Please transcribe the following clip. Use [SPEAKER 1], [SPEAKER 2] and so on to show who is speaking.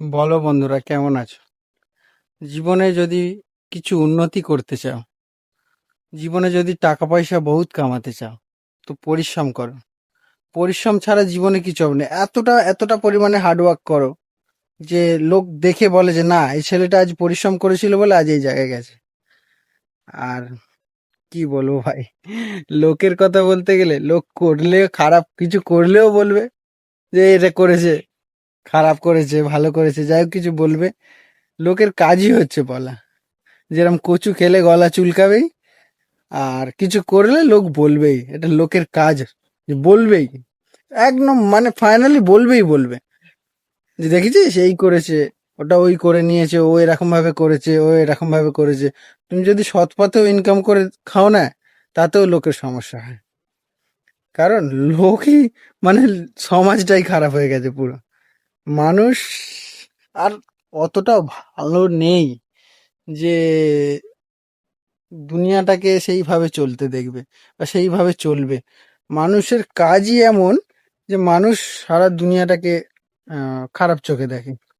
[SPEAKER 1] বলো বন্ধুরা, কেমন আছো? জীবনে যদি কিছু উন্নতি করতে চাও, জীবনে যদি টাকা পয়সা বহুত কামাতে চাও, তো পরিশ্রম করো। পরিশ্রম ছাড়া জীবনে কিছু হবে না। এতটা এতটা পরিমাণে হার্ডওয়ার্ক করো যে লোক দেখে বলে যে, না, এই ছেলেটা আজ পরিশ্রম করেছিল বলে আজ এই জায়গায় গেছে। আর কি বলব ভাই? লোকের কথা বলতে গেলে, লোক করলে খারাপ কিছু করলেও বলবে যে, এটা করেছে। খারাপ করেছে, ভালো করেছে, যাই হোক কিছু বলবে। লোকের কাজই হচ্ছে বলা। যেরকম কচু খেলে গলা চুলকাবেই, আর কিছু করলে লোক বলবেই। এটা লোকের কাজ বলবেই। একদম মানে ফাইনালি বলবেই বলবে। যে দেখেছিস, এই করেছে, ওটা ওই করে নিয়েছে, ও এরকম ভাবে করেছে, ও এরকম ভাবে করেছে। তুমি যদি সৎ পথেও ইনকাম করে খাও না, তাতেও লোকের সমস্যা হয়। কারণ লোকই মানে সমাজটাই খারাপ হয়ে গেছে পুরো। মানুষ আর অতটা ভালো নেই যে দুনিয়াটাকে সেইভাবে চলতে দেখবে বা সেইভাবে চলবে। মানুষের কাজই এমন যে মানুষ সারা দুনিয়াটাকে খারাপ চোখে দেখে।